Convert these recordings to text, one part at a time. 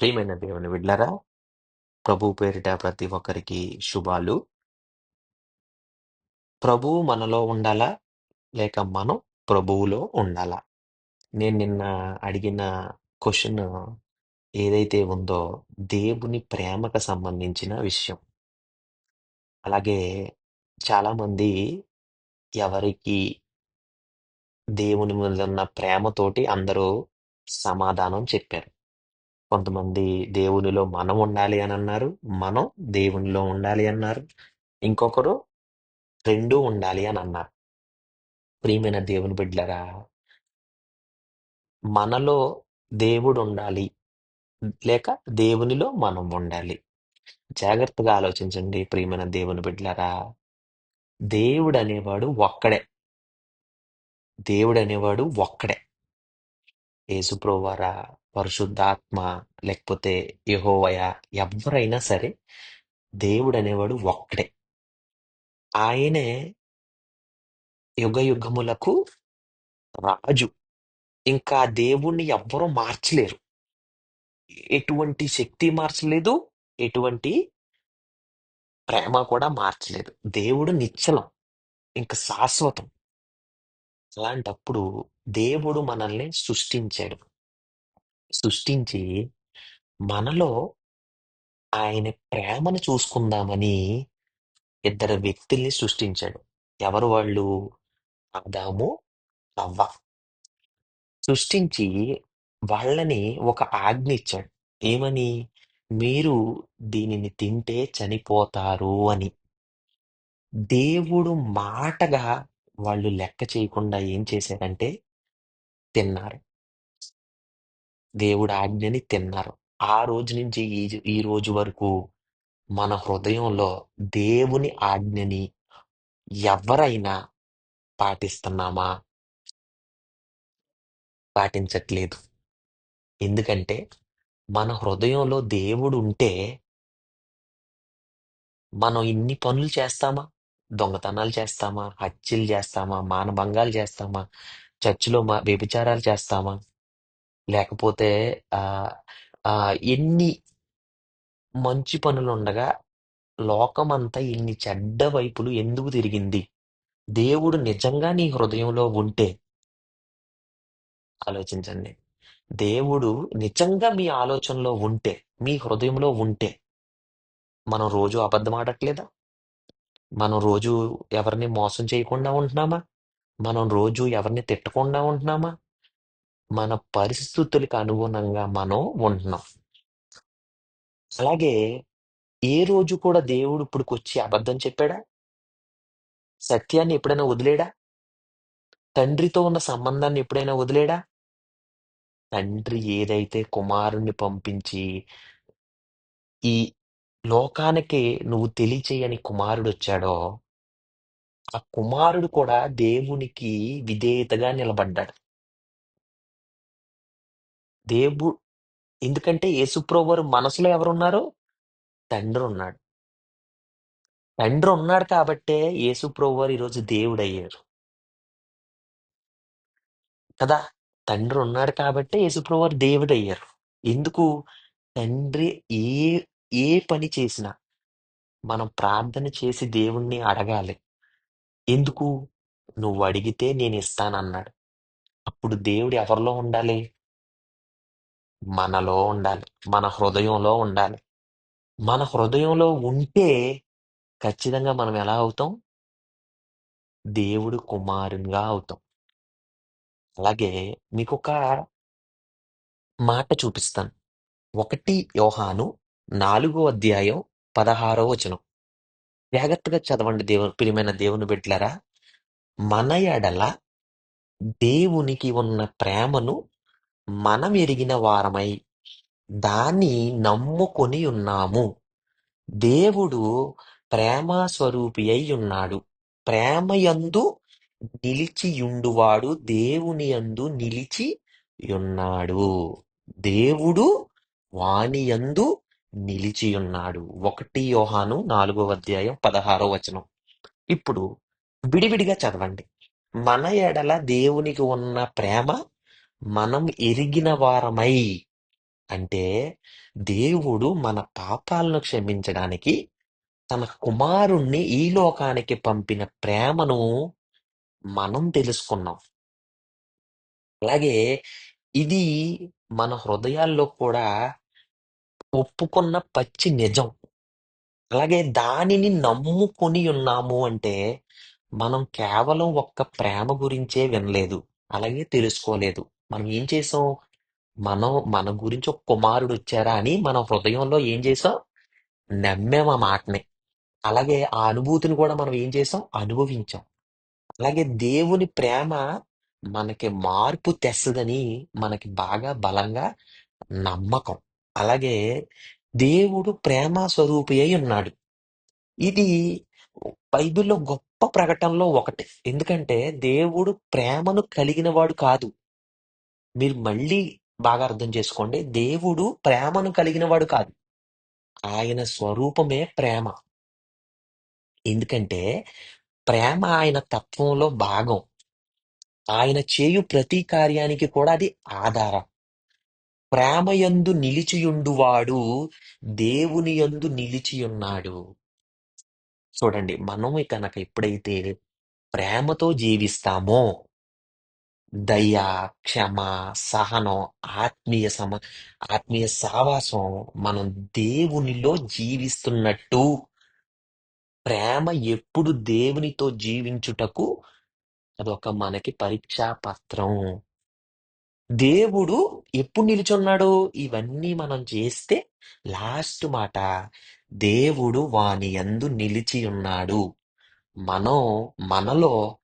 ప్రియమైన దేవుని విడ్లరా ప్రభు పేరిట ప్రతి ఒక్కరికి శుభాలు. ప్రభువు మనలో ఉండాలా? లేక మనం ప్రభువులో ఉండాలా? నేను నిన్న అడిగిన క్వశ్చన్ ఏదైతే ఉందో దేవుని ప్రేమకు సంబంధించిన విషయం. అలాగే చాలా మంది ఎవరికి దేవుని మీద ఉన్న ప్రేమతోటి అందరూ సమాధానం చెప్పారు. కొంతమంది దేవునిలో మనం ఉండాలి అని అన్నారు మనం దేవునిలో ఉండాలి అన్నారు. ఇంకొకరు రెండూ ఉండాలి అని అన్నారు. ప్రియమైన దేవుని బిడ్డలరా మనలో దేవుడు ఉండాలి లేక దేవునిలో మనం ఉండాలి. జాగ్రత్తగా ఆలోచించండి ప్రియమైన దేవుని బిడ్డలారా. దేవుడు అనేవాడు ఒక్కడే. దేవుడు అనేవాడు ఒక్కడే. యేసుప్రభువారా పరిశుద్ధాత్మ లేకపోతే యెహోవయ ఎవరైనా సరే దేవుడు అనేవాడు ఒక్కడే. ఆయనే యుగ యుగములకు రాజు. ఇంకా దేవుణ్ణి ఎవ్వరూ మార్చలేరు. ఎటువంటి శక్తి మార్చలేదు ఎటువంటి ప్రేమ కూడా మార్చలేదు. దేవుడు నిశ్చలం ఇంకా శాశ్వతం. అలాంటప్పుడు దేవుడు మనల్ని సృష్టించాడు. సృష్టించి మనలో ఆయన ప్రేమను చూసుకుందామని ఇద్దరు వ్యక్తుల్ని సృష్టించాడు. ఎవరు వాళ్ళు? ఆదాము అవ్వ సృష్టించి వాళ్ళని ఒక ఆజ్ఞ ఇచ్చాడు. ఏమని? మీరు దీనిని తింటే చనిపోతారు అని. దేవుడు మాటగా వాళ్ళు లెక్క చేయకుండా ఏం చేశారంటే తిన్నారు. దేవుడు ఆజ్ఞని తిన్నారు. ఆ రోజు నుంచి ఈ ఈ రోజు వరకు మన హృదయంలో దేవుని ఆజ్ఞని ఎవరైనా పాటిస్తున్నామా? పాటించట్లేదు. ఎందుకంటే మన హృదయంలో దేవుడు ఉంటే మనం ఇన్ని పనులు చేస్తామా? దొంగతనాలు చేస్తామా? హత్యలు చేస్తామా? మానభంగాలు చేస్తామా? చర్చిలో మా వ్యభిచారాలు చేస్తామా? లేకపోతే ఆ ఆ ఎన్ని మంచి పనులు ఉండగా లోకమంతా ఇన్ని చెడ్డ వైపులు ఎందుకు తిరిగింది? దేవుడు నిజంగా నీ హృదయంలో ఉంటే ఆలోచించండి. దేవుడు నిజంగా మీ ఆలోచనలో ఉంటే మీ హృదయంలో ఉంటే మనం రోజు అబద్ధం ఆడట్లేదా మనం రోజు ఎవరిని మోసం చేయకుండా ఉంటున్నామా? మనం రోజు ఎవరిని తిట్టకుండా ఉంటున్నామా? మన పరిస్థితులకు అనుగుణంగా మనం ఉంటున్నాం. అలాగే ఏ రోజు కూడా దేవుడు ఇప్పుడుకొచ్చి అబద్ధం చెప్పాడా? సత్యాన్ని ఎప్పుడైనా వదిలేడా? తండ్రితో ఉన్న సంబంధాన్ని ఎప్పుడైనా వదిలేడా? తండ్రి ఏదైతే కుమారుణ్ణి పంపించి ఈ లోకానికి నువ్వు తెలియచేయని కుమారుడు వచ్చాడో ఆ కుమారుడు కూడా దేవునికి విధేయతగా నిలబడ్డాడు. దేవు ఎందుకంటే యేసుప్రభువారు మనసులో ఎవరున్నారు? తండ్రి ఉన్నాడు తండ్రి ఉన్నాడు కాబట్టే యేసుప్రభువారు ఈరోజు దేవుడు అయ్యారు కదా? తండ్రి ఉన్నాడు కాబట్టే యేసుప్రభువారు దేవుడు అయ్యారు ఎందుకు? తండ్రి ఏ ఏ పని చేసినా మనం ప్రార్థన చేసి దేవుణ్ణి అడగాలి. ఎందుకు? నువ్వు అడిగితే నేను ఇస్తానన్నాడు. అప్పుడు దేవుడు ఎవరిలో ఉండాలి? మనలో ఉండాలి. మన హృదయంలో ఉండాలి. మన హృదయంలో ఉంటే ఖచ్చితంగా మనం ఎలా అవుతాం? దేవుడు కుమారునిగా అవుతాం. అలాగే మీకు ఒక మాట చూపిస్తాను. ఒకటి యోహాను నాలుగో అధ్యాయం పదహారో వచనం. జాగ్రత్తగా చదవండి దేవుని ప్రియమైన దేవుని బిడ్డలారా. మన ఎడల దేవునికి ఉన్న ప్రేమను మనం ఎరిగిన వారమై దాన్ని నమ్ముకొని ఉన్నాము. దేవుడు ప్రేమ స్వరూపి అయి ఉన్నాడు. ప్రేమయందు నిలిచియుండువాడు దేవుని యందు నిలిచి ఉన్నాడు. దేవుడు వాని నిలిచియున్నాడు. ఒకటి యోహాను నాలుగో అధ్యాయం పదహారో వచనం. ఇప్పుడు విడివిడిగా చదవండి. మన ఎడల దేవునికి ఉన్న ప్రేమ మనం ఎరిగిన వారమై అంటే దేవుడు మన పాపాలను క్షమించడానికి తన కుమారుణ్ణి ఈ లోకానికి పంపిన ప్రేమను మనం తెలుసుకున్నాం. అలాగే ఇది మన హృదయాల్లో కూడా ఒప్పుకున్న పచ్చి నిజం. అలాగే దానిని నమ్ముకొని ఉన్నాము అంటే మనం కేవలం ఒక్క ప్రేమ గురించే వినలేదు. అలాగే తెలుసుకోలేదు. మనం ఏం చేసాం? మనం మన గురించి ఒక కుమారుడొచ్చారా అని మన హృదయంలో ఏం చేసాం? నమ్మాం ఆ మాటని. అలాగే ఆ అనుభూతిని కూడా మనం ఏం చేసాం? అనుభవించాం. అలాగే దేవుని ప్రేమ మనకి మార్పు తెస్తదని మనకి బాగా బలంగా నమ్మకం. అలాగే దేవుడు ప్రేమ స్వరూపి అయి ఉన్నాడు. ఇది బైబిల్‌లో గొప్ప ప్రకటనలో ఒకటి. ఎందుకంటే దేవుడు ప్రేమను కలిగినవాడు కాదు. మీరు మళ్ళీ బాగా అర్థం చేసుకోండి. దేవుడు ప్రేమను కలిగినవాడు కాదు. ఆయన స్వరూపమే ప్రేమ. ఎందుకంటే ప్రేమ ఆయన తత్వంలో భాగం. ఆయన చేయు ప్రతి కార్యానికి కూడా అది ఆధారం. ప్రేమయందు నిలిచియుండువాడు దేవుని యందు నిలిచియున్నాడు. చూడండి మనం కనుక ఎప్పుడైతే ప్రేమతో జీవిస్తామో దయ, క్షమ, సహనం, ఆత్మీయ సమ ఆత్మీయ సావాసం మనం దేవునిలో జీవిస్తున్నట్టు ప్రేమ ఎప్పుడు దేవునితో జీవించుటకు అదొక మనకి పరీక్షా పత్రం. దేవుడు ఎప్పుడు నిలుచున్నాడు? ఇవన్నీ మనం చేస్తే లాస్ట్ మాట దేవుడు వాని యందు నిలిచి ఉన్నాడు. మనం మనలో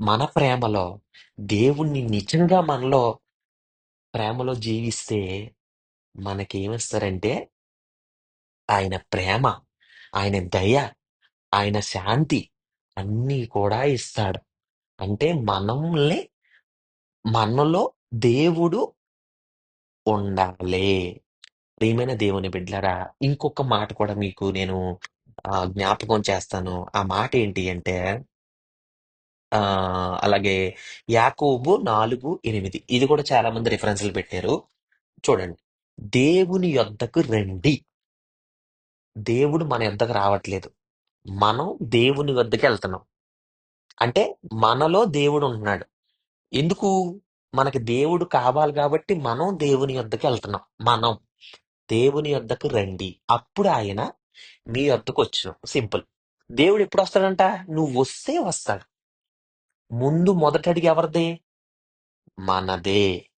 మన ప్రేమలో దేవుణ్ణి నిజంగా మనలో ప్రేమలో జీవిస్తే మనకేమిస్తారంటే ఆయన ప్రేమ, ఆయన దయ, ఆయన శాంతి అన్నీ కూడా ఇస్తాడు. అంటే మనల్ని మనలో దేవుడు ఉండాలే. ప్రియమైన దేవుని బిడ్డలారా ఇంకొక మాట కూడా మీకు నేను ఆహ్, జ్ఞాపకం చేస్తాను. ఆ మాట ఏంటి అంటే అలాగే యాకోబు 4:8 ఇది కూడా చాలా మంది రిఫరెన్స్‌లు పెట్టారు. చూడండి. దేవుని యొద్దకు రండి. దేవుడు మన యొద్దకు రావట్లేదు. మనం దేవుని వద్దకెళ్తున్నాం. అంటే మనలో దేవుడు ఉంటున్నాడు. ఎందుకు? మనకి దేవుడు కావాలి కాబట్టి మనం దేవుని యొద్దకెళ్తున్నాం. మనం దేవుని యొద్దకు రండి. అప్పుడు ఆయన మీ యొద్దకొచ్చును. సింపుల్. దేవుడు ఎప్పుడు వస్తాడంట నువ్వు వస్తే వస్తాడు. ముందు మొదట ఎవరిదే మనదే.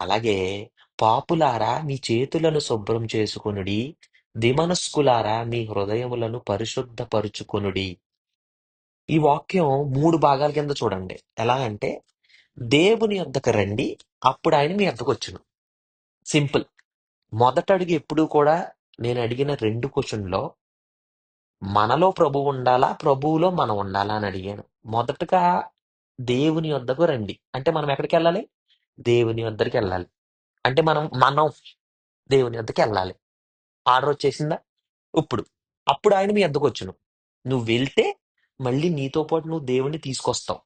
అలాగే పాపులారా మీ చేతులను శుభ్రం చేసుకొనుడి. దిమనస్కులారా మీ హృదయములను పరిశుద్ధపరుచుకొనుడి. ఈ వాక్యం మూడు భాగాల కింద చూడండి. ఎలా అంటే దేవుని యొద్దకు రండి. అప్పుడు ఆయన మీ యొద్దకొచ్చును. సింపుల్. మొదట అడిగి ఎప్పుడూ కూడా నేను అడిగిన రెండు క్వశ్చన్లో మనలో ప్రభువు ఉండాలా? ప్రభువులో మనం ఉండాలా? అని అడిగాను. మొదటగా దేవుని వద్దకు రండి. అంటే మనం ఎక్కడికి వెళ్ళాలి దేవుని యొద్దకెళ్ళాలి. అంటే మనం మనం దేవుని యొద్దకెళ్ళాలి. ఆర్డర్ వచ్చేసిందా? ఇప్పుడు. అప్పుడు ఆయన మీ యొద్దకొచ్చును. నువ్వు వెళ్తే మళ్ళీ నీతో పాటు నువ్వు దేవుడిని తీసుకొస్తావు.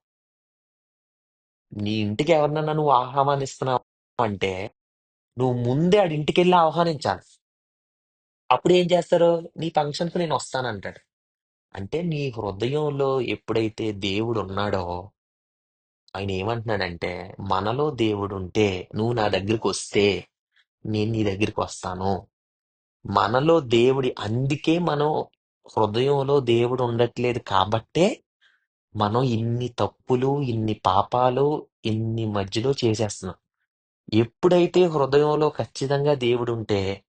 నీ ఇంటికి ఎవరినన్నా నువ్వు ఆహ్వానిస్తున్నావు అంటే నువ్వు ముందే ఆడి ఇంటికెళ్ళి ఆహ్వానించాలి. అప్పుడు ఏం చేస్తారు? నీ ఫంక్షన్‌కి నేను వస్తానంటాడు. అంటే నీ హృదయంలో ఎప్పుడైతే దేవుడు ఉన్నాడో ఆయన ఏమంటున్నాడంటే మనలో దేవుడు ఉంటే నువ్వు నా దగ్గరికి వస్తే నేను నీ దగ్గరికి వస్తాను. మనలో దేవుడి అందుకే మనం హృదయంలో దేవుడు ఉండట్లేదు కాబట్టే మనం ఇన్ని తప్పులు, ఇన్ని పాపాలు, ఇన్ని మధ్యలో చేసేస్తున్నాం. ఎప్పుడైతే హృదయంలో ఖచ్చితంగా దేవుడు ఉంటే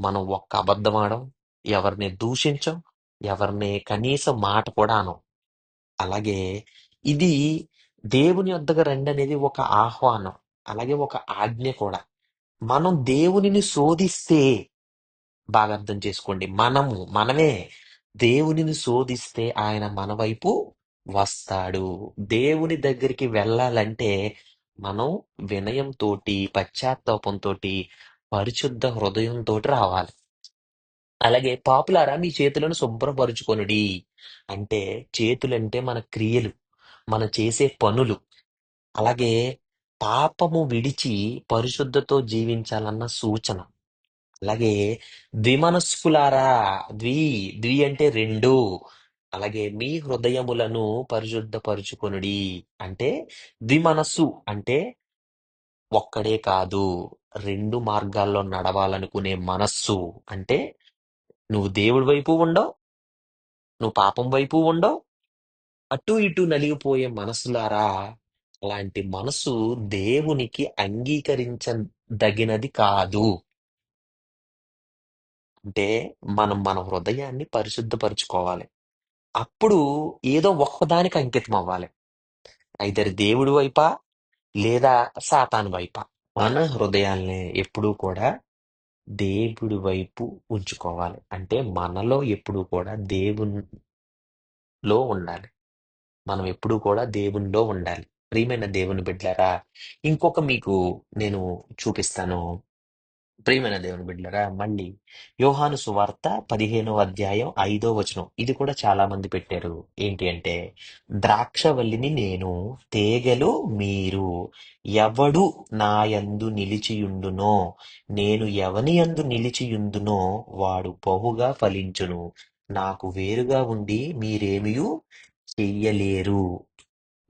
మనం ఒక్క అబద్ధం ఆడం, ఎవరిని దూషించం, ఎవరిని కనీసం మాట కూడా అనం. అలాగే ఇది దేవుని వద్దకు రండి అనేది ఒక ఆహ్వానం. అలాగే ఒక ఆజ్ఞ కూడా. మనం దేవునిని శోధిస్తే బాగా అర్థం చేసుకోండి. మనము మనమే దేవునిని శోధిస్తే ఆయన మన వైపు వస్తాడు. దేవుని దగ్గరికి వెళ్ళాలంటే మనం వినయంతోటి, పశ్చాత్తాపంతోటి, పరిశుద్ధ హృదయంతోటి రావాలి. అలాగే పాపులారా మీ చేతులను శుభ్రపరుచుకొనుడి. అంటే చేతులంటే మన క్రియలు, మనం చేసే పనులు. అలాగే పాపము విడిచి పరిశుద్ధతో జీవించాలన్న సూచన అలాగే ద్విమనస్కులారా ద్వి ద్వి అంటే రెండు అలాగే మీ హృదయములను పరిశుద్ధపరుచుకొనుడి. అంటే ద్విమనస్సు అంటే ఒక్కడే కాదు రెండు మార్గాల్లో నడవాలనుకునే మనస్సు అంటే నువ్వు దేవుడి వైపు ఉండవు నువ్వు పాపం వైపు ఉండవు అటు ఇటు నలిగిపోయే మనసులారా అలాంటి మనసు దేవునికి అంగీకరించదగినది కాదు. అంటే మనం మన హృదయాన్ని పరిశుద్ధపరచుకోవాలి. అప్పుడు ఏదో ఒక్కదానికి అంకితం అవ్వాలి. ఐదర్ దేవుడి వైపా లేదా సాతాను వైపా. మన హృదయాల్ని ఎప్పుడూ కూడా దేవుడి వైపు ఉంచుకోవాలి. అంటే మనలో ఎప్పుడూ కూడా దేవునిలో ఉండాలి. మనం ఎప్పుడూ కూడా దేవునిలో ఉండాలి. ప్రియమైన దేవుని బిడ్డలారా ఇంకొక మీకు నేను చూపిస్తాను. ప్రియమైన దేవుని బిడ్డలారా మళ్ళీ యోహాను సువార్త పదిహేనో అధ్యాయం ఐదో వచనం. ఇది కూడా చాలా మంది పెట్టారు. ఏంటి అంటే ద్రాక్షవల్లిని నేను తేగలు మీరు ఎవడు నా యందు నిలిచియుండునో నేను ఎవని యందు నిలిచియుందునో వాడు బహుగా ఫలించును. నాకు వేరుగా ఉండి మీరేమియూ చెయ్యలేరు.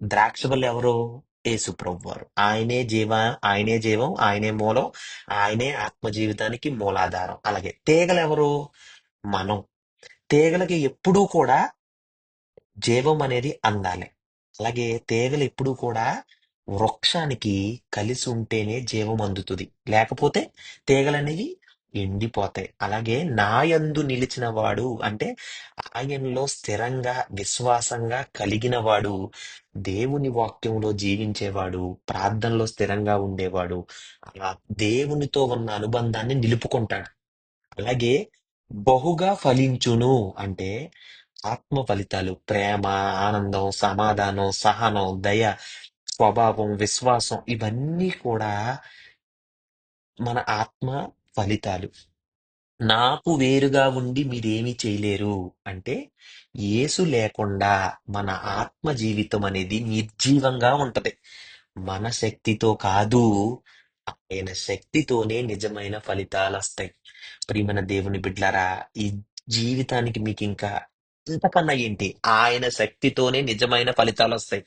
ద్రాక్షవల్లి ఎవరు? యేసు ప్రభు ఆయనే జీవ ఆయనే జీవం ఆయనే మూలం ఆయనే ఆత్మ జీవితానికి మూలాధారం. అలాగే తీగలు ఎవరు మనం. తీగలకి ఎప్పుడూ కూడా జీవం అనేది అందాలి. అలాగే తీగలు ఎప్పుడూ కూడా వృక్షానికి కలిసి ఉంటేనే జీవం అందుతుంది. లేకపోతే తీగలనేవి ఎండిపోతాయి. అలాగే నాయందు నిలిచిన వాడు అంటే ఆయనలో స్థిరంగా విశ్వాసంగా కలిగిన వాడు దేవుని వాక్యంలో జీవించేవాడు ప్రార్థనలో స్థిరంగా ఉండేవాడు అలా దేవునితో ఉన్న అనుబంధాన్ని నిలుపుకుంటాడు. అలాగే బహుగా ఫలించును అంటే ఆత్మ ఫలితాలు ప్రేమ ఆనందం సమాధానం సహనం దయ స్వభావం విశ్వాసం ఇవన్నీ కూడా మన ఆత్మ ఫలితాలు. నాకు వేరుగా ఉండి మీరేమీ చేయలేరు అంటే యేసు లేకుండా మన ఆత్మ జీవితం అనేది నిర్జీవంగా ఉంటది. మన శక్తితో కాదు ఆయన శక్తితోనే నిజమైన ఫలితాలు వస్తాయి. ప్రియమైన దేవుని బిడ్లారా ఈ జీవితానికి మీకు ఇంకా ఇంతకన్నా ఏంటి? ఆయన శక్తితోనే నిజమైన ఫలితాలు వస్తాయి.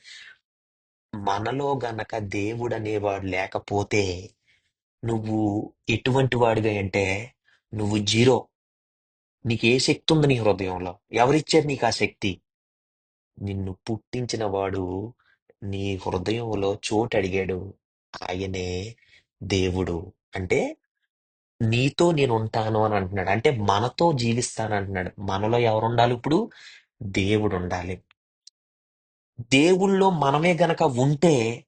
మనలో గనక దేవుడు అనేవాడు లేకపోతే నువ్వు ఎటువంటి వాడివి అంటే నువ్వు జీరో. నీకు ఏ శక్తి ఉంది నీ హృదయంలో. ఎవరిచ్చారు నీకు ఆ శక్తి? నిన్ను పుట్టించిన వాడు నీ హృదయంలో చోటు అడిగాడు ఆయనే దేవుడు. అంటే నీతో నేను ఉంటాను అని అంటున్నాడు. అంటే మనతో జీవిస్తాను అంటున్నాడు మనలో ఎవరు ఉండాలి ఇప్పుడు? దేవుడు ఉండాలి దేవుళ్ళో మనమే గనక ఉంటే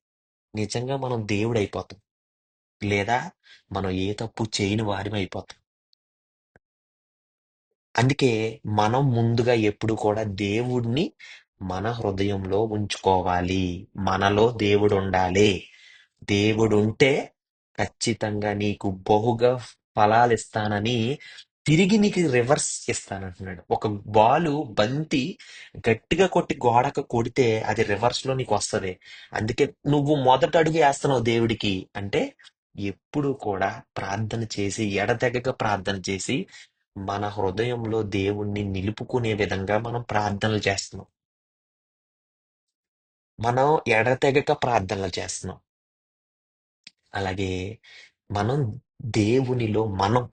నిజంగా మనం దేవుడు అయిపోతాం లేదా మనం ఏ తప్పు చేయని వారి అయిపోతాం. అందుకే మనం ముందుగా ఎప్పుడు కూడా దేవుడిని మన హృదయంలో ఉంచుకోవాలి. మనలో దేవుడు ఉండాలి దేవుడు ఉంటే ఖచ్చితంగా నీకు బహుగా ఫలాలు ఇస్తానని తిరిగి నీకు రివర్స్ ఇస్తానంటున్నాడు ఒక బాలు బంతి గట్టిగా కొట్టి గోడకు కొడితే అది రివర్స్లో నీకు వస్తది. అందుకే నువ్వు మొదట అడుగు వేస్తున్నావు దేవుడికి అంటే ఎప్పుడు కూడా ప్రార్థన చేసి ఎడతెగక ప్రార్థన చేసి మన హృదయంలో దేవుణ్ణి నిలుపుకునే విధంగా మనం ప్రార్థనలు చేస్తున్నాం. మనం ఎడతెగక ప్రార్థనలు చేస్తున్నాం. అలాగే మనం దేవునిలో మనం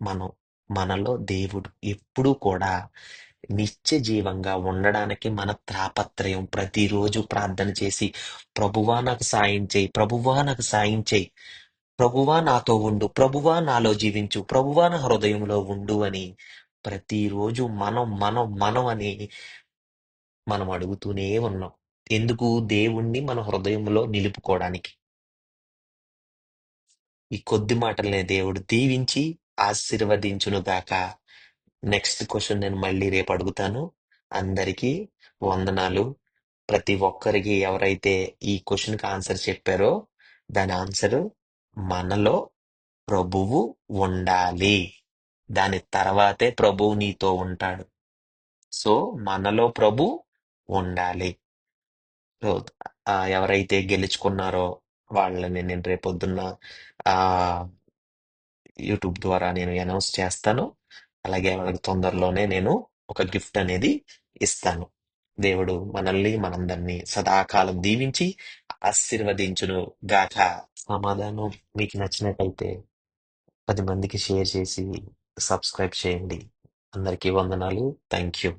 మనం మనలో దేవుడు ఎప్పుడూ కూడా నిత్య జీవంగా ఉండడానికి మన త్రాపత్రయం ప్రతిరోజు ప్రార్థన చేసి ప్రభువా నాకు సాయం చేయి ప్రభువా నాకు సాయం చేయి ప్రభువా నాతో ఉండు ప్రభువా నాలో జీవించు ప్రభువా నా హృదయంలో ఉండు అని ప్రతిరోజు మనం మనం మనం అని మనం అడుగుతూనే ఉన్నాం. ఎందుకు? దేవుణ్ణి మన హృదయంలో నిలుపుకోవడానికి. ఈ కొద్ది మాటలనే దేవుడు దీవించి ఆశీర్వదించును గాక. నెక్స్ట్ క్వశ్చన్ నేను మళ్ళీ రేపు అడుగుతాను. అందరికీ వందనాలు. ప్రతి ఒక్కరికి ఎవరైతే ఈ క్వశ్చన్కి ఆన్సర్ చెప్పారో దాని ఆన్సర్ మనలో ప్రభువు ఉండాలి. దాని తర్వాతే ప్రభువు నీతో ఉంటాడు. సో మనలో ప్రభు ఉండాలి. సో ఆ, ఎవరైతే గెలుచుకున్నారో వాళ్ళని నేను రేపొద్దున్న ఆ యూట్యూబ్ ద్వారా నేను అనౌన్స్ చేస్తాను. అలాగే వాళ్ళకి తొందరలోనే నేను ఒక గిఫ్ట్ అనేది ఇస్తాను. దేవుడు మనల్ని మనందరినీ సదాకాలం దీవించి ఆశీర్వదించును గాక. సమాధానం మీకు నచ్చినట్టయితే పది మందికి షేర్ చేసి సబ్స్క్రైబ్ చేయండి. అందరికీ వందనాలు. Thank you